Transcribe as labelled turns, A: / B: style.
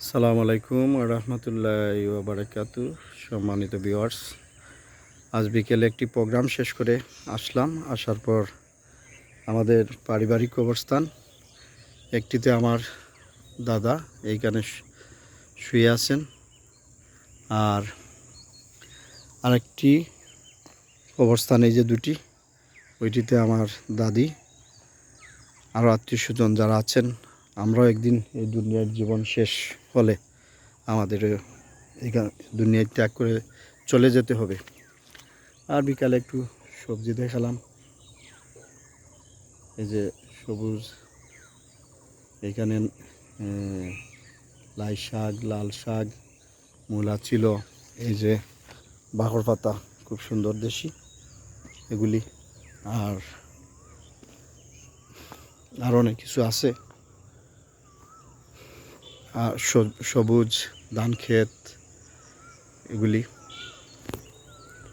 A: সালাম আলাইকুম রহমতুল্লাহ বারাকাতু। সম্মানিত ভিওয়ার্স আজ বিকেলে একটি প্রোগ্রাম শেষ করে আসলাম। আসার পর আমাদের পারিবারিক অবস্থান, একটিতে আমার দাদা এইখানে শুয়ে আছেন আর আরেকটি অবস্থান এই যে দুটি, ওইটিতে আমার দাদি, আরও আত্মীয় স্বজন যারা আছেন আমরাও একদিন এই দুনিয়ার জীবন শেষ হলে আমাদের এখানে দুনিয়ায় ত্যাগ করে চলে যেতে হবে। আর বিকালে একটু সবজি দেখালাম। এই যে সবুজ, এখানে লাই শাক, লাল শাক, মূলা ছিল, এই যে বাকর পাতা, খুব সুন্দর দেশি এগুলি। আর আর অনেক কিছু আছে। সবুজ ধান ক্ষেত এগুলি।